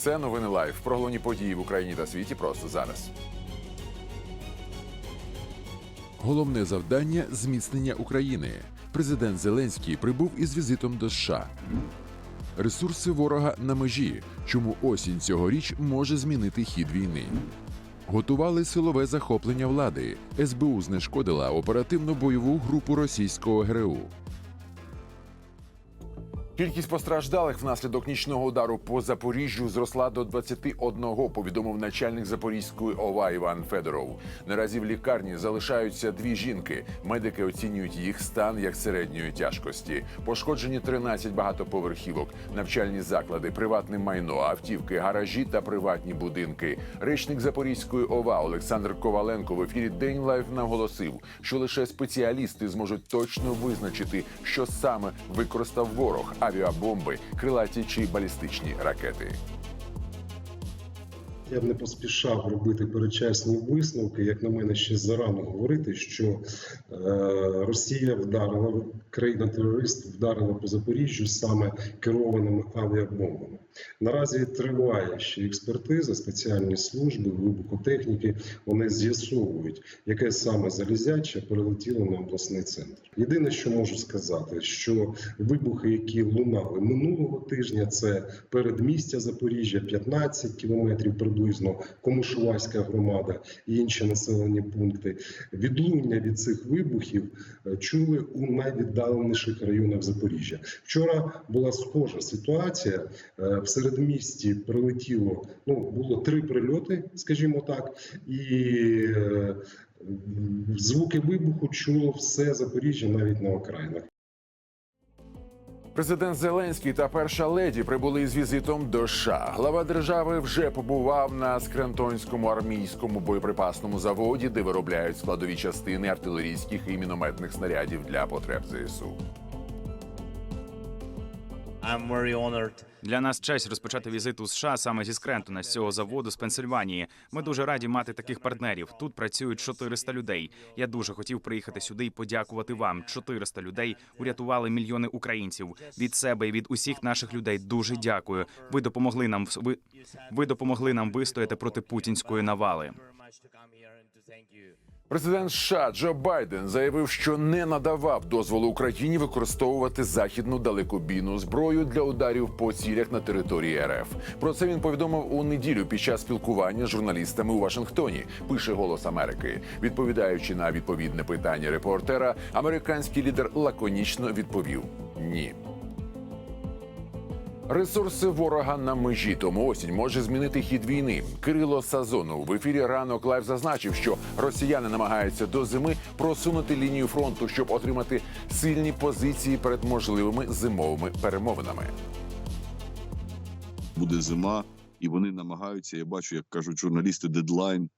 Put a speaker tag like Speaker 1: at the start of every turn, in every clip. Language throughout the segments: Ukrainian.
Speaker 1: Це новини лайв. Про головні події в Україні та світі просто зараз. Головне завдання зміцнення України. Президент Зеленський прибув із візитом до США. Ресурси ворога на межі. Чому осінь цьогоріч може змінити хід війни? Готували силове захоплення влади. СБУ знешкодила оперативну бойову групу російського ГРУ. Кількість постраждалих внаслідок нічного удару по Запоріжжю зросла до 21, повідомив начальник Запорізької ОВА Іван Федоров. Наразі в лікарні залишаються дві жінки. Медики оцінюють їх стан як середньої тяжкості. Пошкоджені 13 багатоповерхівок, навчальні заклади, приватне майно, автівки, гаражі та приватні будинки. Речник Запорізької ОВА Олександр Коваленко в ефірі День Лайв наголосив, що лише спеціалісти зможуть точно визначити, що саме використав ворог авіабомби, крилаті чи балістичні ракети.
Speaker 2: Я б не поспішав робити перечасні висновки. Як на мене, ще зарано говорити, що е, Росія вдарила країна-терорист вдарила по Запоріжжю саме керованими авіабомбами. Наразі триває ще експертиза, спеціальні служби, вибухотехніки. Вони з'ясовують, яке саме залізяче прилетіло на обласний центр. Єдине, що можу сказати, що вибухи, які лунали минулого тижня, це передмістя Запоріжжя, 15 кілометрів приблизно, Комишувацька громада і інші населені пункти. Відлуння від цих вибухів е, чули у найвіддаленіших районах Запоріжжя. Вчора була схожа ситуація. Е, В середмісті прилетіло ну було три прильоти, скажімо так, і е, звуки вибуху чуло все Запоріжжя навіть на окраїнах.
Speaker 1: Президент Зеленський та перша леді прибули з візитом до США. Глава держави вже побував на Скрентонському армійському боєприпасному заводі, де виробляють складові частини артилерійських і мінометних снарядів для потреб ЗСУ.
Speaker 3: I'm very honored
Speaker 4: Для нас честь розпочати візит у США саме зі Скрентона, з цього заводу з Пенсильванії. Ми дуже раді мати таких партнерів. Тут працюють 400 людей. Я дуже хотів приїхати сюди і подякувати вам. 400 людей урятували мільйони українців від себе і від усіх наших людей. Дуже дякую. Ви допомогли нам ви, ви допомогли нам вистояти проти путінської навали.
Speaker 1: Президент США Джо Байден заявив, що не надавав дозволу Україні використовувати західну далекобійну зброю для ударів по цілях на території РФ. Про це він повідомив у неділю під час спілкування з журналістами у Вашингтоні. Пише Голос Америки. Відповідаючи на відповідне питання репортера, американський лідер лаконічно відповів ні. Ресурси ворога на межі, тому осінь може змінити хід війни. Кирило Сазонов в ефірі ранок лайв зазначив, що росіяни намагаються до зими просунути лінію фронту, щоб отримати сильні позиції перед можливими зимовими перемовинами.
Speaker 5: буде зима, і вони намагаються. Я бачу, як кажуть журналісти, дедлайн.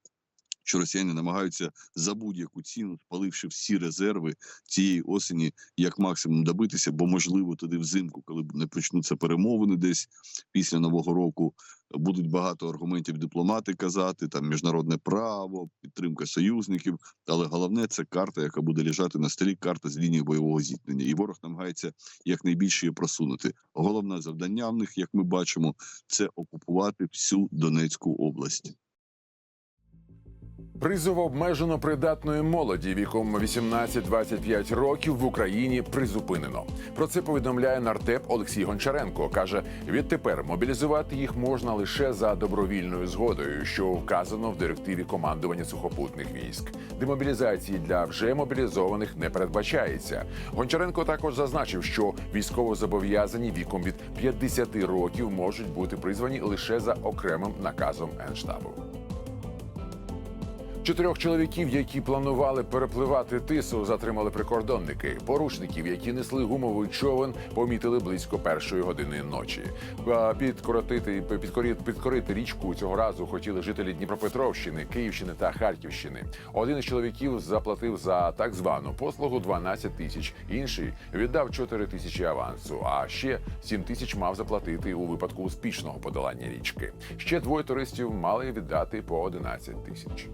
Speaker 5: Що росіяни намагаються за будь-яку ціну, спаливши всі резерви цієї осені, як максимум добитися, бо можливо туди взимку, коли не почнуться перемовини десь після нового року, будуть багато аргументів дипломати казати, там міжнародне право, підтримка союзників. Але головне це карта, яка буде лежати на столі, карта з лінії бойового зіткнення. І ворог намагається якнайбільше її просунути. Головне завдання в них, як ми бачимо, це окупувати всю Донецьку область.
Speaker 1: Призов обмежено придатної молоді віком 18-25 років в Україні призупинено. Про це повідомляє нартеп Олексій Гончаренко. каже: відтепер мобілізувати їх можна лише за добровільною згодою, що вказано в директиві командування сухопутних військ. Демобілізації для вже мобілізованих не передбачається. Гончаренко також зазначив, що військовозобов'язані віком від 50 років можуть бути призвані лише за окремим наказом Генштабу. Чотирьох чоловіків, які планували перепливати тису, затримали прикордонники. Порушників, які несли гумовий човен, помітили близько першої години ночі. Підкоротити підкорити, підкорити річку цього разу хотіли жителі Дніпропетровщини, Київщини та Харківщини. Один із чоловіків заплатив за так звану послугу 12 тисяч. Інший віддав 4 тисячі авансу. А ще 7 тисяч мав заплатити у випадку успішного подолання річки. Ще двоє туристів мали віддати по 11 тисяч.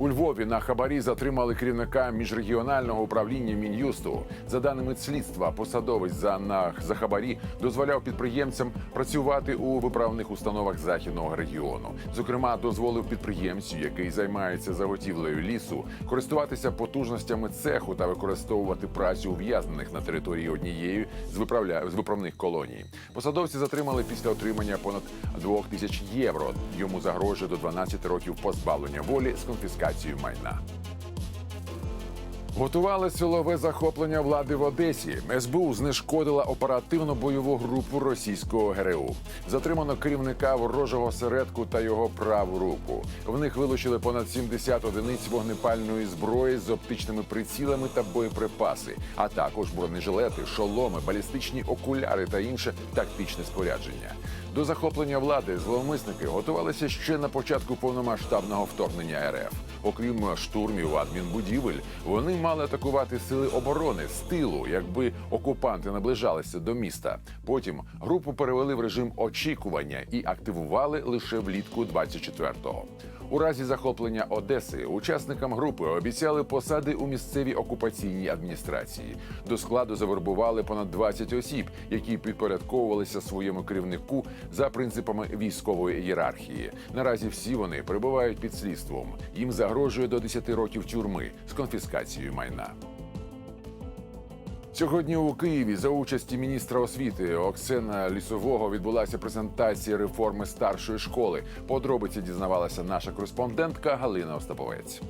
Speaker 1: У Львові на хабарі затримали керівника міжрегіонального управління мін'юсту. За даними слідства, посадовець за на за хабарі дозволяв підприємцям працювати у виправних установах західного регіону. Зокрема, дозволив підприємцю, який займається заготівлею лісу, користуватися потужностями цеху та використовувати працю ув'язнених на території однієї з виправля з виправних колоній. Посадовці затримали після отримання понад 2 тисяч євро. Йому загрожує до 12 років позбавлення волі з конфіскацією майна. Готували силове захоплення влади в Одесі. СБУ знешкодила оперативно-бойову групу російського ГРУ. Затримано керівника ворожого середку та його праву руку. В них вилучили понад 70 одиниць вогнепальної зброї з оптичними прицілами та боєприпаси, а також бронежилети, шоломи, балістичні окуляри та інше тактичне спорядження. До захоплення влади зловмисники готувалися ще на початку повномасштабного вторгнення РФ. Окрім штурмів адмінбудівель, вони мали атакувати сили оборони з тилу, якби окупанти наближалися до міста. Потім групу перевели в режим очікування і активували лише влітку 24-го. У разі захоплення Одеси учасникам групи обіцяли посади у місцевій окупаційній адміністрації. До складу завербували понад 20 осіб, які підпорядковувалися своєму керівнику за принципами військової ієрархії. Наразі всі вони перебувають під слідством. Їм загрожує до 10 років тюрми з конфіскацією майна. Сьогодні у Києві за участі міністра освіти Оксена Лісового відбулася презентація реформи старшої школи. Подробиці дізнавалася наша кореспондентка Галина Остаповець.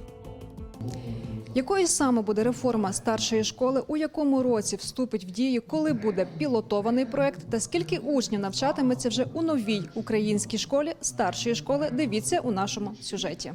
Speaker 6: Якою саме буде реформа старшої школи, у якому році вступить в дію, коли буде пілотований проект, та скільки учнів навчатиметься вже у новій українській школі старшої школи? Дивіться у нашому сюжеті.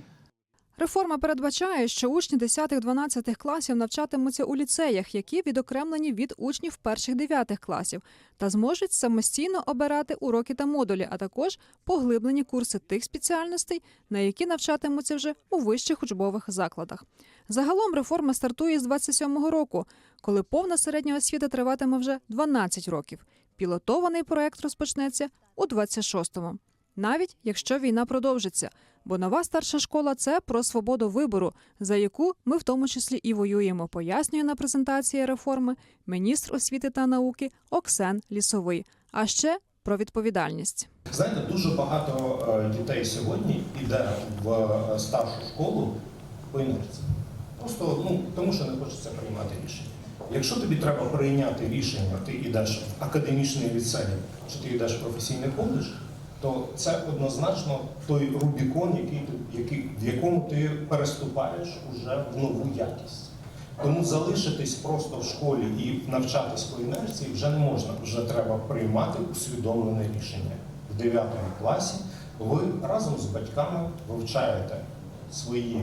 Speaker 6: Реформа передбачає, що учні 10-12 класів навчатимуться у ліцеях, які відокремлені від учнів перших 9 класів, та зможуть самостійно обирати уроки та модулі, а також поглиблені курси тих спеціальностей, на які навчатимуться вже у вищих учбових закладах. Загалом реформа стартує з 27-го року, коли повна середня освіта триватиме вже 12 років. Пілотований проект розпочнеться у 26-му. Навіть якщо війна продовжиться, бо нова старша школа це про свободу вибору, за яку ми в тому числі і воюємо, пояснює на презентації реформи міністр освіти та науки Оксен Лісовий. А ще про відповідальність.
Speaker 7: Знаєте, дуже багато е, дітей сьогодні йде в е, старшу школу по інерції. Просто ну, тому що не хочеться приймати рішення. Якщо тобі треба прийняти рішення, ти йдеш в академічний ліцей, чи ти йдеш в професійний коледж, то це однозначно той Рубікон, який, який, в якому ти переступаєш уже в нову якість. Тому залишитись просто в школі і навчатись по інерції вже не можна. Вже треба приймати усвідомлене рішення. В 9 класі ви разом з батьками вивчаєте свої,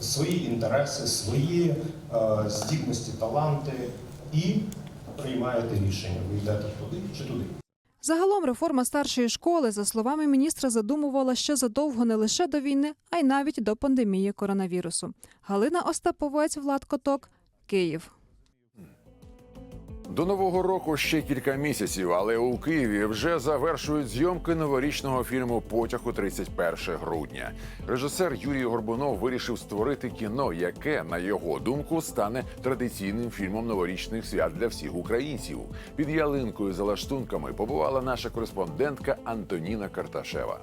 Speaker 7: свої інтереси, свої е, здібності, таланти і приймаєте рішення, ви йдете туди чи туди.
Speaker 6: Загалом реформа старшої школи, за словами міністра, задумувала ще задовго не лише до війни, а й навіть до пандемії коронавірусу. Галина Остаповець, Влад Коток, Київ.
Speaker 1: До нового року ще кілька місяців, але у Києві вже завершують зйомки новорічного фільму Потяг у 31 грудня. Режисер Юрій Горбунов вирішив створити кіно, яке, на його думку, стане традиційним фільмом новорічних свят для всіх українців. Під ялинкою за лаштунками побувала наша кореспондентка Антоніна Карташева.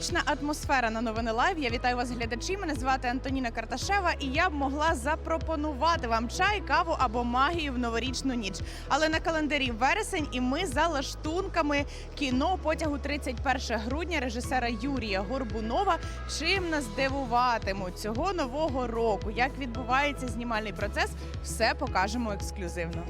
Speaker 8: Новорічна атмосфера на новини Лайв. Я вітаю вас, глядачі. Мене звати Антоніна Карташева, і я б могла запропонувати вам чай, каву або магію в новорічну ніч. Але на календарі вересень, і ми за лаштунками кіно потягу 31 грудня режисера Юрія Горбунова. Чим нас дивуватимуть цього нового року? Як відбувається знімальний процес? Все покажемо ексклюзивно.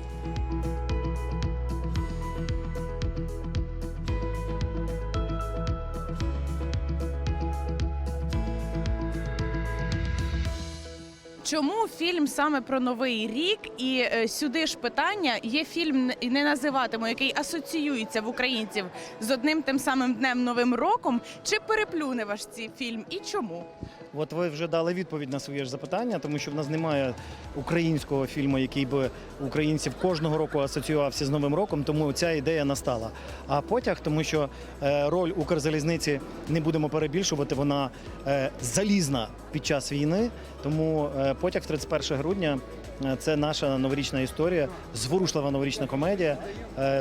Speaker 8: Чому фільм саме про новий рік? І е, сюди ж питання є фільм не називатиму, який асоціюється в українців з одним тим самим днем новим роком. Чи переплюне ваш цей фільм і чому?
Speaker 9: От ви вже дали відповідь на своє ж запитання, тому що в нас немає українського фільму, який би українців кожного року асоціювався з Новим роком, тому ця ідея настала. А потяг, тому що е, роль Укрзалізниці не будемо перебільшувати, вона е, залізна під час війни. Тому е, потяг 31 грудня це наша новорічна історія, зворушлива новорічна комедія.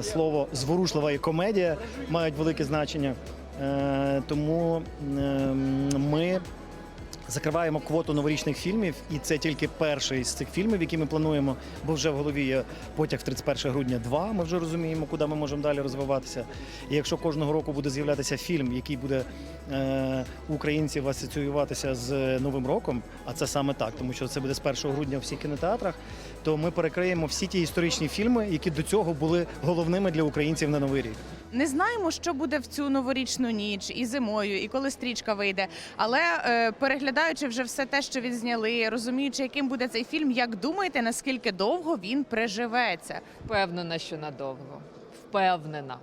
Speaker 9: Слово зворушлива і комедія мають велике значення. Тому ем, ми закриваємо квоту новорічних фільмів, і це тільки перший з цих фільмів, які ми плануємо, бо вже в голові є потяг 31 грудня 2, Ми вже розуміємо, куди ми можемо далі розвиватися. І якщо кожного року буде з'являтися фільм, який буде е, українців асоціюватися з Новим роком, а це саме так, тому що це буде з 1 грудня у всіх кінотеатрах, то ми перекриємо всі ті історичні фільми, які до цього були головними для українців на новий рік.
Speaker 8: Не знаємо, що буде в цю новорічну ніч і зимою, і коли стрічка вийде. Але е, переглядаючи вже все те, що відзняли, розуміючи, яким буде цей фільм, як думаєте, наскільки довго він приживеться?
Speaker 10: Впевнена, що надовго. Впевнена.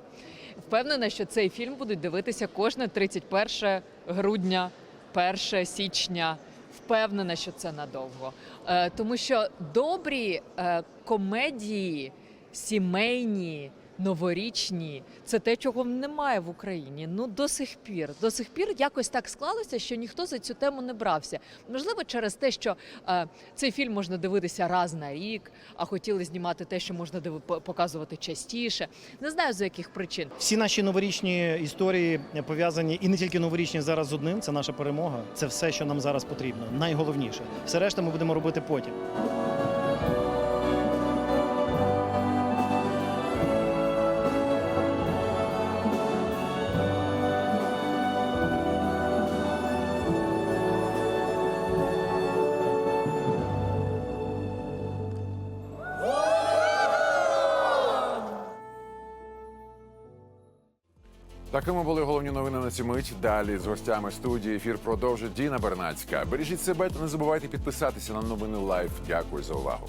Speaker 10: Впевнена, що цей фільм будуть дивитися кожне 31 грудня, 1 січня. Впевнена, що це надовго. Е, тому що добрі е, комедії, сімейні, новорічні це те, чого немає в Україні. Ну до сих пір. До сих пір якось так склалося, що ніхто за цю тему не брався. Можливо, через те, що е, цей фільм можна дивитися раз на рік, а хотіли знімати те, що можна диви- по- показувати частіше. Не знаю з яких причин.
Speaker 9: Всі наші новорічні історії пов'язані і не тільки новорічні зараз з одним. Це наша перемога. Це все, що нам зараз потрібно. Найголовніше. Все решта ми будемо робити потім.
Speaker 1: Такими були головні новини на цю мить. Далі з гостями студії ефір продовжить Діна Бернацька. Бережіть себе та не забувайте підписатися на новини Лайф. Дякую за увагу.